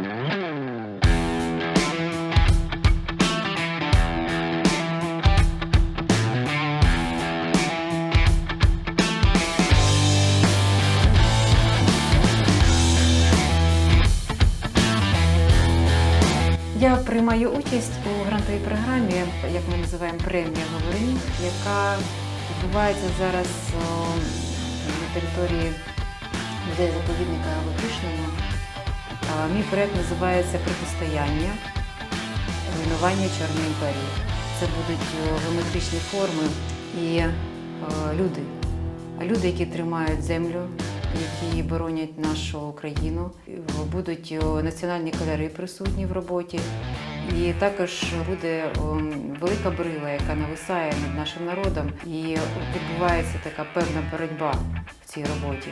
Я приймаю участь у грантовій програмі, як ми називаємо премія Говори, яка відбувається зараз на території музею заповідника в Опішному. А, Мій проєкт називається Протистояння руйнування Чорної імперії. Це будуть геометричні форми і о, люди. Люди, які тримають землю, які боронять нашу країну. Будуть національні кольори присутні в роботі. І також буде велика брила, яка нависає над нашим народом, і відбувається така певна боротьба в цій роботі.